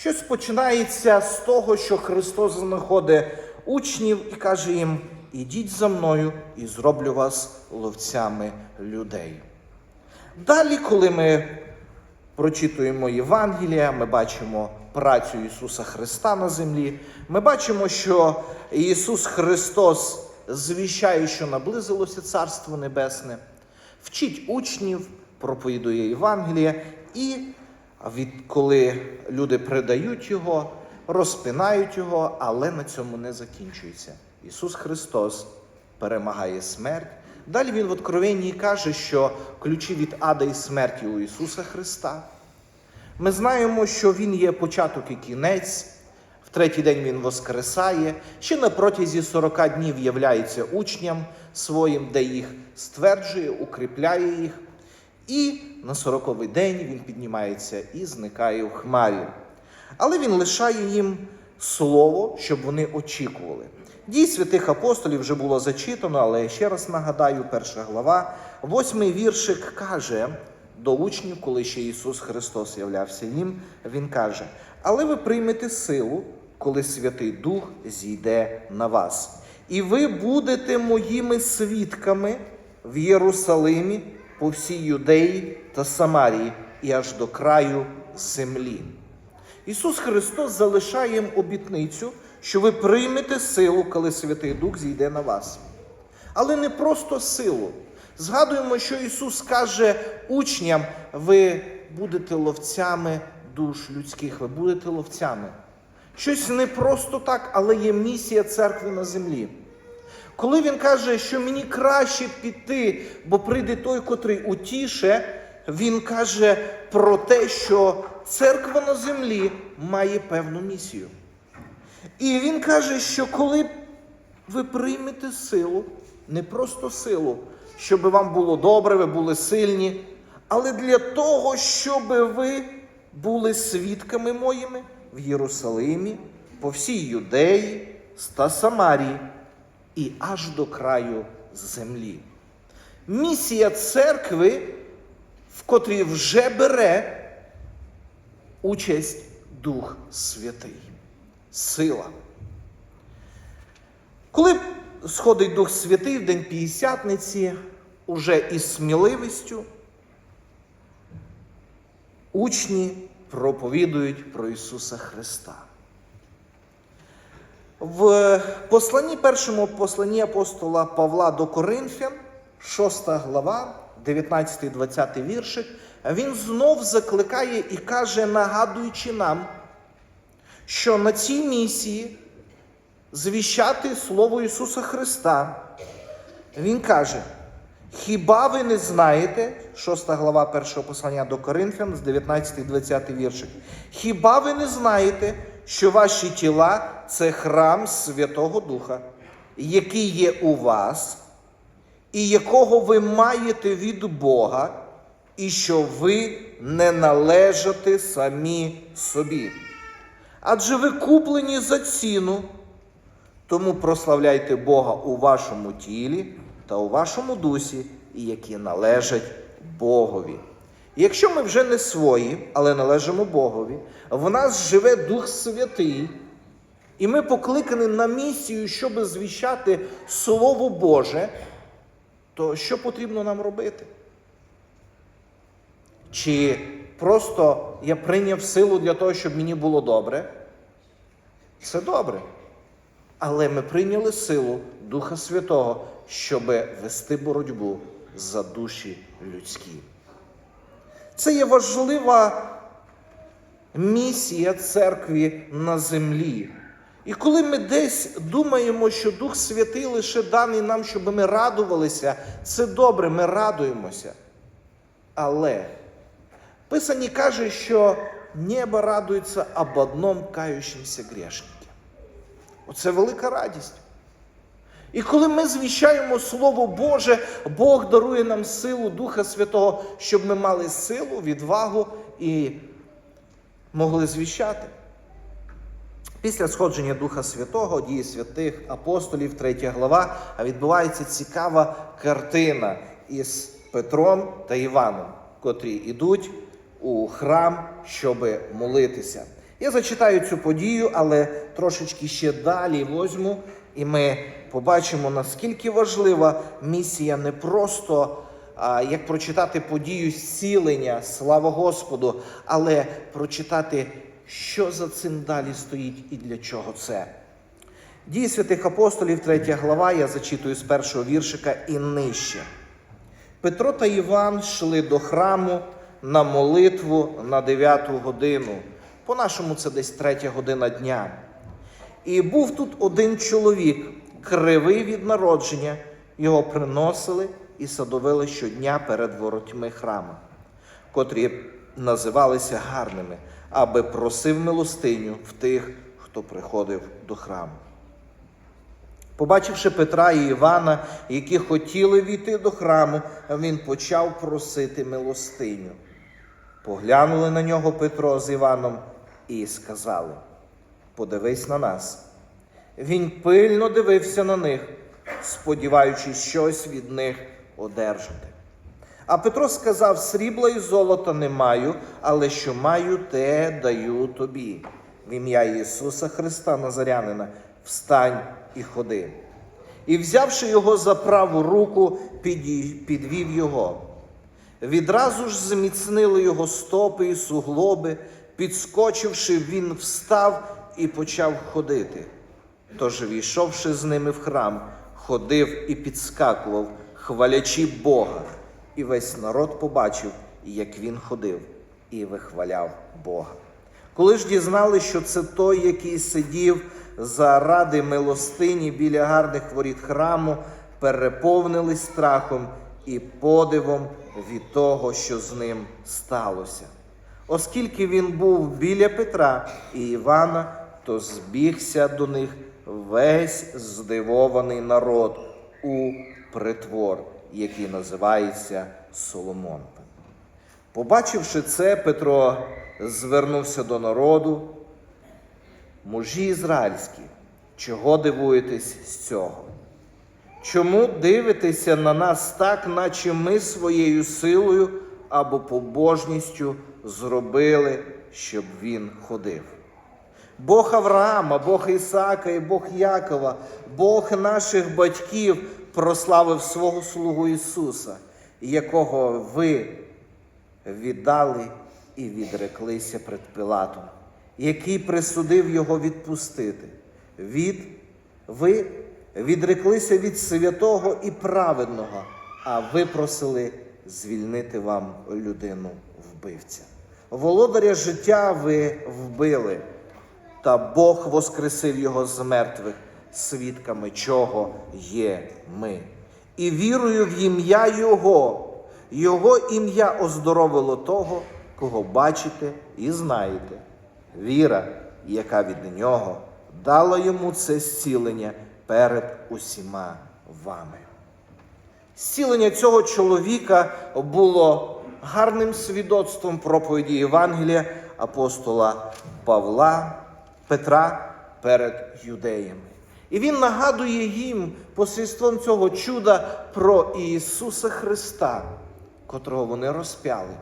Щось починається з того, що Христос знаходить учнів і каже їм: ідіть за мною і зроблю вас ловцями людей. Далі, коли ми прочитуємо Євангелія, ми бачимо працю Ісуса Христа на землі. Ми бачимо, що Ісус Христос звіщає, що наблизилося Царство Небесне, вчить учнів, проповідує Євангелія, і від коли люди предають Його, розпинають Його, але на цьому не закінчується. Ісус Христос перемагає смерть. Далі Він в Откровенні каже, що ключі від ада і смерті у Ісуса Христа. Ми знаємо, що Він є початок і кінець. В третій день Він воскресає, ще на протязі 40 днів являється учням своїм, де їх стверджує, укріпляє їх. І на 40-й день Він піднімається і зникає в хмарі. Але Він лишає їм слово, щоб вони очікували. Дій святих апостолів вже було зачитано, але ще раз нагадаю, перша глава, восьмий віршик каже до учнів, коли ще Ісус Христос являвся їм, Він каже: Але ви приймете силу, коли Святий Дух зійде на вас, і ви будете моїми свідками в Єрусалимі, по всій Юдеї та Самарії і аж до краю землі. Ісус Христос залишає їм обітницю, що ви приймете силу, коли Святий Дух зійде на вас. Але не просто силу. Згадуємо, що Ісус каже учням: ви будете ловцями душ людських, ви будете ловцями. Щось не просто так, але є місія церкви на землі. Коли він каже, що мені краще піти, бо прийде той, котрий утіше, він каже про те, що церква на землі має певну місію. І він каже, що коли ви приймете силу, не просто силу, щоб вам було добре, ви були сильні, але для того, щоб ви були свідками моїми в Єрусалимі, по всій Юдеї та Самарії і аж до краю землі. Місія церкви, в котрій вже бере участь Дух Святий, сила. Коли сходить Дух Святий в День П'ятдесятниці, уже із сміливістю, учні проповідують про Ісуса Христа. В посланні першому посланні апостола Павла до Коринфян, 6 глава, 19-20 віршик, він знов закликає і каже, нагадуючи нам, що на цій місії звіщати Слово Ісуса Христа, Він каже, хіба ви не знаєте, 6 глава першого послання до Коринфян з 19-20 віршик, хіба ви не знаєте, що ваші тіла це храм Святого Духа, який є у вас, і якого ви маєте від Бога, і що ви не належите самі собі. Адже ви куплені за ціну, тому прославляйте Бога у вашому тілі та у вашому дусі, які належать Богові. Якщо ми вже не свої, але належимо Богові, в нас живе Дух Святий, і ми покликані на місію, щоб звіщати Слово Боже, то що потрібно нам робити? Чи просто я прийняв силу для того, щоб мені було добре? Це добре. Але ми прийняли силу Духа Святого, щоб вести боротьбу за душі людські. Це є важлива місія церкві на землі. І коли ми десь думаємо, що Дух Святий лише даний нам, щоб ми радувалися, це добре, ми радуємося. Але Писані каже, що небо радується об одном кающемся грешнике. Оце велика радість. І коли ми звіщаємо Слово Боже, Бог дарує нам силу Духа Святого, щоб ми мали силу, відвагу і могли звіщати. Після сходження Духа Святого, дії святих апостолів, 3 глава, відбувається цікава картина із Петром та Іваном, котрі йдуть у храм, щоб молитися. Я зачитаю цю подію, але трошечки ще далі возьму, і ми побачимо, наскільки важлива місія не просто як прочитати подію зцілення, слава Господу, але прочитати, що за цим далі стоїть і для чого це. Дії святих апостолів, 3 глава, я зачитую з першого віршика і нижче. Петро та Іван йшли до храму на молитву на 9 годину. По-нашому це десь третя година дня. І був тут один чоловік, кривий від народження, його приносили і садовили щодня перед воротьми храма, котрі називалися гарними, аби просив милостиню в тих, хто приходив до храму. Побачивши Петра і Івана, які хотіли війти до храму, він почав просити милостиню. Поглянули на нього Петро з Іваном і сказали: Подивись на нас. Він пильно дивився на них, сподіваючись щось від них одержати. А Петро сказав: Срібла і золота не маю, але що маю, те даю тобі. В ім'я Ісуса Христа Назарянина, встань і ходи. І, взявши його за праву руку, підвів його. Відразу ж зміцнили його стопи і суглоби, підскочивши, він встав і почав ходити. Тож, війшовши з ними в храм, ходив і підскакував, хвалячи Бога. І весь народ побачив, як він ходив, і вихваляв Бога. Коли ж дізнали, що це той, який сидів заради милостині біля гарних воріт храму, переповнились страхом і подивом від того, що з ним сталося. Оскільки він був біля Петра і Івана, то збігся до них весь здивований народ у притвор, який називається Соломон. Побачивши це, Петро звернувся до народу. Мужі ізраїльські, чого дивуєтесь з цього? Чому дивитеся на нас так, наче ми своєю силою або побожністю зробили, щоб він ходив? Бог Авраама, Бог Ісака і Бог Якова, Бог наших батьків прославив свого слугу Ісуса, якого ви віддали і відреклися пред Пилатом, який присудив його відпустити. Від ви відреклися від святого і праведного, а ви просили звільнити вам людину вбивця. Володаря життя ви вбили, та Бог воскресив його з мертвих, свідками чого є ми. І вірою в ім'я Його, Його ім'я оздоровило того, кого бачите і знаєте. Віра, яка від нього дала йому це зцілення перед усіма вами. Зцілення цього чоловіка було гарним свідоцтвом проповіді Євангелія апостола Павла Петра перед юдеями. І він нагадує їм посредством цього чуда про Ісуса Христа, котрого вони розп'яли,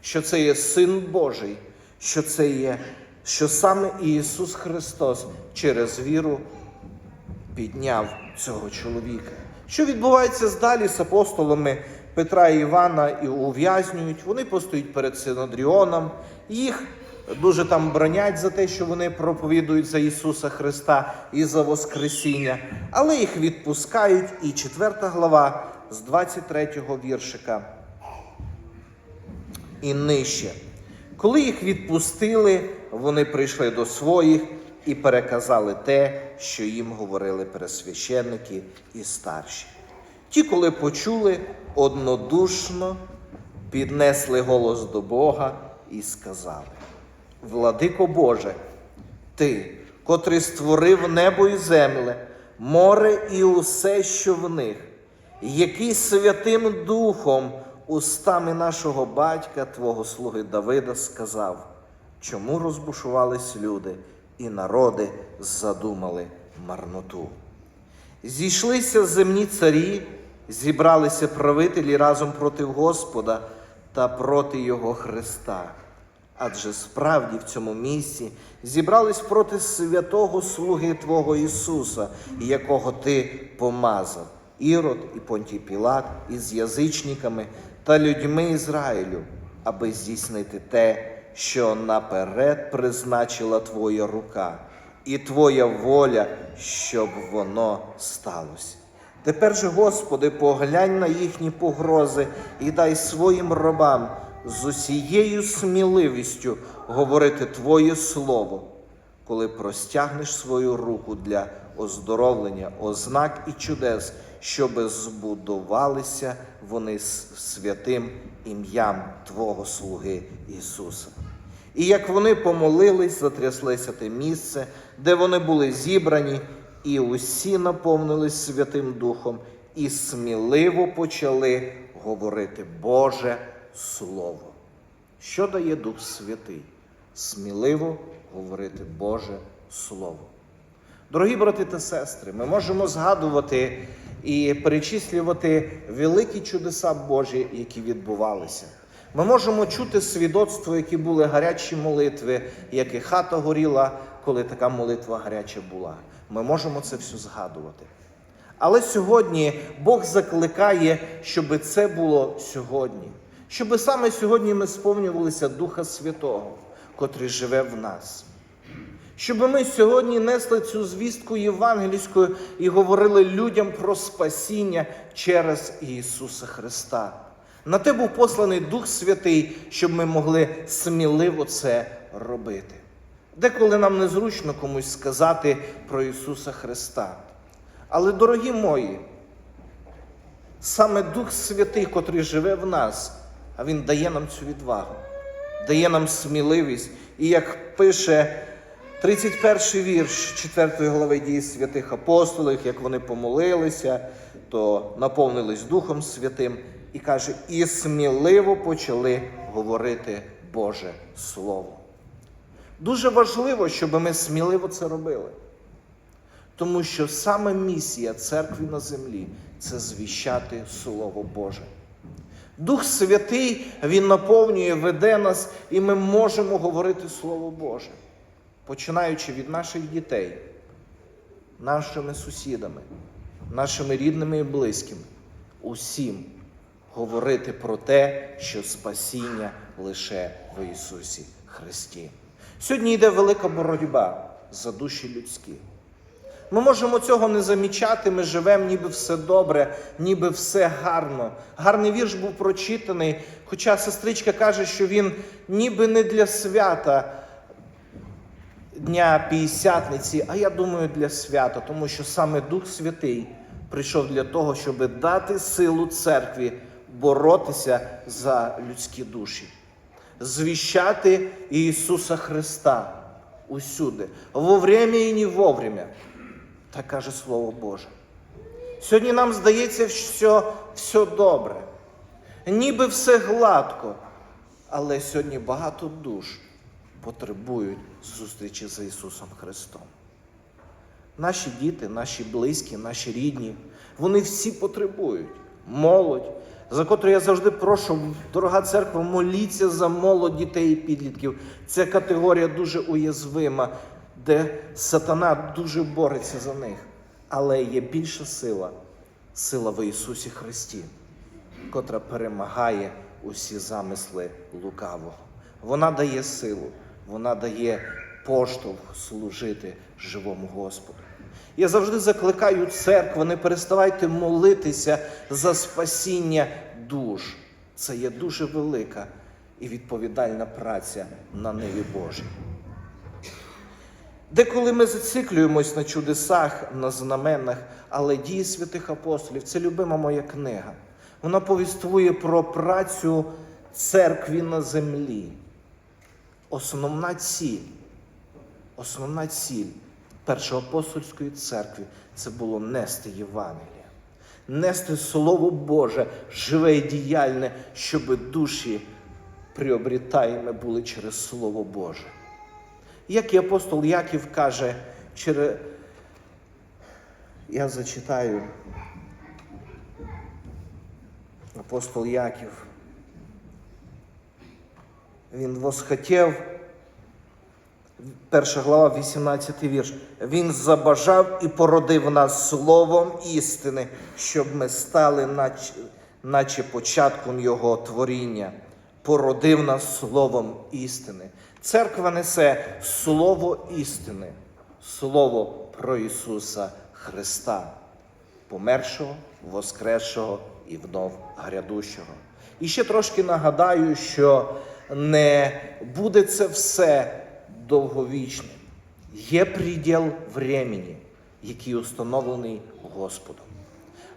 що це є Син Божий, що це є, що саме Ісус Христос через віру підняв цього чоловіка. Що відбувається здалі з апостолами Петра і Івана і ув'язнюють? Вони постоять перед Синодріоном, їх дуже там бронять за те, що вони проповідують за Ісуса Христа і за Воскресіння, але їх відпускають. І четверта глава з 23-го віршика і нижче. Коли їх відпустили, вони прийшли до своїх і переказали те, що їм говорили пересвященники і старші. Ті, коли почули, однодушно піднесли голос до Бога і сказали: Владико Боже, Ти, котрий створив небо і землю, море і усе, що в них, який Святим Духом устами нашого батька, Твого слуги Давида, сказав, чому розбушувались люди, і народи задумали марноту. Зійшлися земні царі, зібралися правителі разом проти Господа та проти Його Христа. Адже справді в цьому місці зібрались проти святого слуги Твого Ісуса, якого Ти помазав, Ірод і Понтій Пілат із язичниками та людьми Ізраїлю, аби здійснити те, що наперед призначила Твоя рука, і Твоя воля, щоб воно сталося. Тепер же, Господи, поглянь на їхні погрози і дай своїм робам з усією сміливістю говорити Твоє Слово, коли простягнеш свою руку для оздоровлення, ознак і чудес, щоби збудувалися вони святим ім'ям Твого слуги Ісуса. І як вони помолились, затряслося те місце, де вони були зібрані, і усі наповнились Святим Духом, і сміливо почали говорити Боже Слово. Що дає Дух Святий? Сміливо говорити Боже Слово. Дорогі брати та сестри, ми можемо згадувати і перечислювати великі чудеса Божі, які відбувалися. Ми можемо чути свідоцтво, які були гарячі молитви, як і хата горіла, коли така молитва гаряча була. Ми можемо це все згадувати. Але сьогодні Бог закликає, щоб це було сьогодні, щоб саме сьогодні ми сповнювалися Духа Святого, котрий живе в нас. Щоб ми сьогодні несли цю звістку євангельську і говорили людям про спасіння через Ісуса Христа. На те був посланий Дух Святий, щоб ми могли сміливо це робити. Деколи нам незручно комусь сказати про Ісуса Христа. Але, дорогі мої, саме Дух Святий, котрий живе в нас, а Він дає нам цю відвагу, дає нам сміливість. І як пише 31 вірш 4 глави дії святих апостолів, як вони помолилися, то наповнились Духом Святим і каже, і сміливо почали говорити Боже Слово. Дуже важливо, щоб ми сміливо це робили. Тому що саме місія церкви на землі це звіщати Слово Боже. Дух Святий, Він наповнює, веде нас, і ми можемо говорити Слово Боже, починаючи від наших дітей, нашими сусідами, нашими рідними і близькими, усім говорити про те, що спасіння лише в Ісусі Христі. Сьогодні йде велика боротьба за душі людські. Ми можемо цього не замічати, ми живемо, ніби все добре, ніби все гарно. Гарний вірш був прочитаний, хоча сестричка каже, що він ніби не для свята Дня П'ятдесятниці, а я думаю, для свята, тому що саме Дух Святий прийшов для того, щоб дати силу церкві боротися за людські душі, звіщати Ісуса Христа усюди, во время і не вовремя. Так каже Слово Боже. Сьогодні нам здається, що все добре, ніби все гладко, але сьогодні багато душ потребують зустрічі з Ісусом Христом. Наші діти, наші близькі, наші рідні, вони всі потребують. Молодь, за котру я завжди прошу, дорога церква, моліться за молодь дітей і підлітків. Ця категорія дуже уязвима, де сатана дуже бореться за них. Але є більша сила, сила в Ісусі Христі, котра перемагає усі замисли лукавого. Вона дає силу, вона дає поштовх служити живому Господу. Я завжди закликаю церкву, не переставайте молитися за спасіння душ. Це є дуже велика і відповідальна праця на ниві Божій. Деколи ми зациклюємось на чудесах, на знаменах, але дії святих апостолів це любима моя книга. Вона повіствує про працю церкві на землі. Основна ціль, основна ціль першоапостольської церкви це було нести Євангелія, нести Слово Боже, живе і діяльне, щоб душі приобрітаємо були через Слово Боже. Як і апостол Яків каже, через... я зачитаю апостол Яків, Він восхотів, перша глава, 18 вірш. Він забажав і породив нас словом істини, щоб ми стали, наче, наче початком Його творіння. Породив нас словом істини. Церква несе слово істини, слово про Ісуса Христа, помершого, воскресшого і внов грядущого. І ще трошки нагадаю, що не буде це все довговічним. Є приділ времени, який установлений Господом.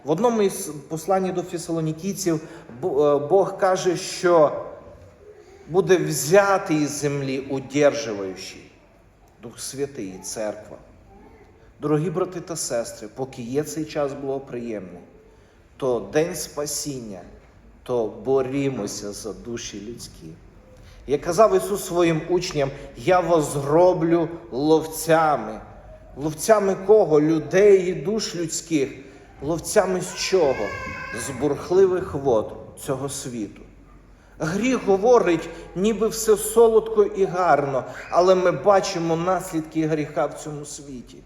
В одному із послань до фесалонікійців е, Бог каже, що буде взятий із землі удержуючий Дух Святий і Церква. Дорогі брати та сестри, поки є цей час благоприємний, то день спасіння, то борімося за душі людські. Як казав Ісус своїм учням, я вас зроблю ловцями. Ловцями кого? Людей і душ людських. Ловцями з чого? З бурхливих вод цього світу. Гріх говорить, ніби все солодко і гарно, але ми бачимо наслідки гріха в цьому світі: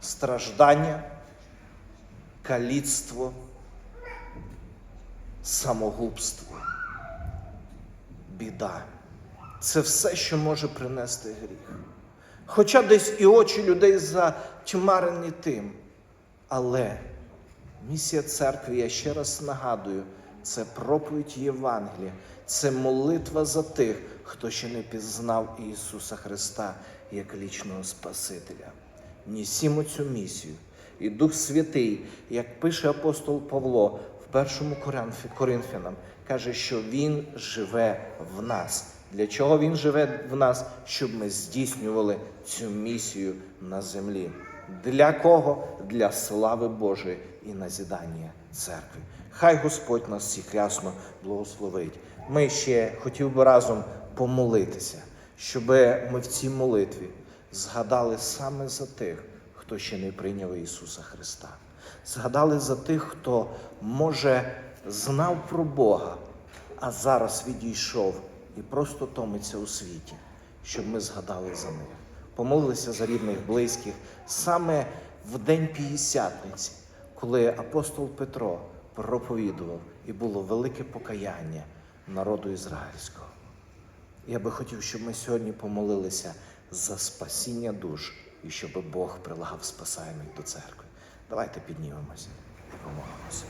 страждання, каліцтво, самогубство, біда. Це все, що може принести гріх. Хоча десь і очі людей затьмарені тим. Але місія церкви, я ще раз нагадую, це проповідь Євангелія, це молитва за тих, хто ще не пізнав Ісуса Христа як лічного Спасителя. Нісімо цю місію. І Дух Святий, як пише апостол Павло в першому Коринфянам, каже, що Він живе в нас. Для чого Він живе в нас? Щоб ми здійснювали цю місію на землі. Для кого? Для слави Божої і назідання церкви. Хай Господь нас всіх ясно благословить. Ми ще хотів би разом помолитися, щоб ми в цій молитві згадали саме за тих, хто ще не прийняв Ісуса Христа. Згадали за тих, хто, може, знав про Бога, а зараз відійшов і просто томиться у світі, щоб ми згадали за них. Помолилися за рідних, близьких саме в день П'ятдесятниці, коли апостол Петро проповідував і було велике покаяння народу ізраїльського. Я би хотів, щоб ми сьогодні помолилися за спасіння душ і щоб Бог прилагав спасаємих до церкви. Давайте піднімемося і помолимося.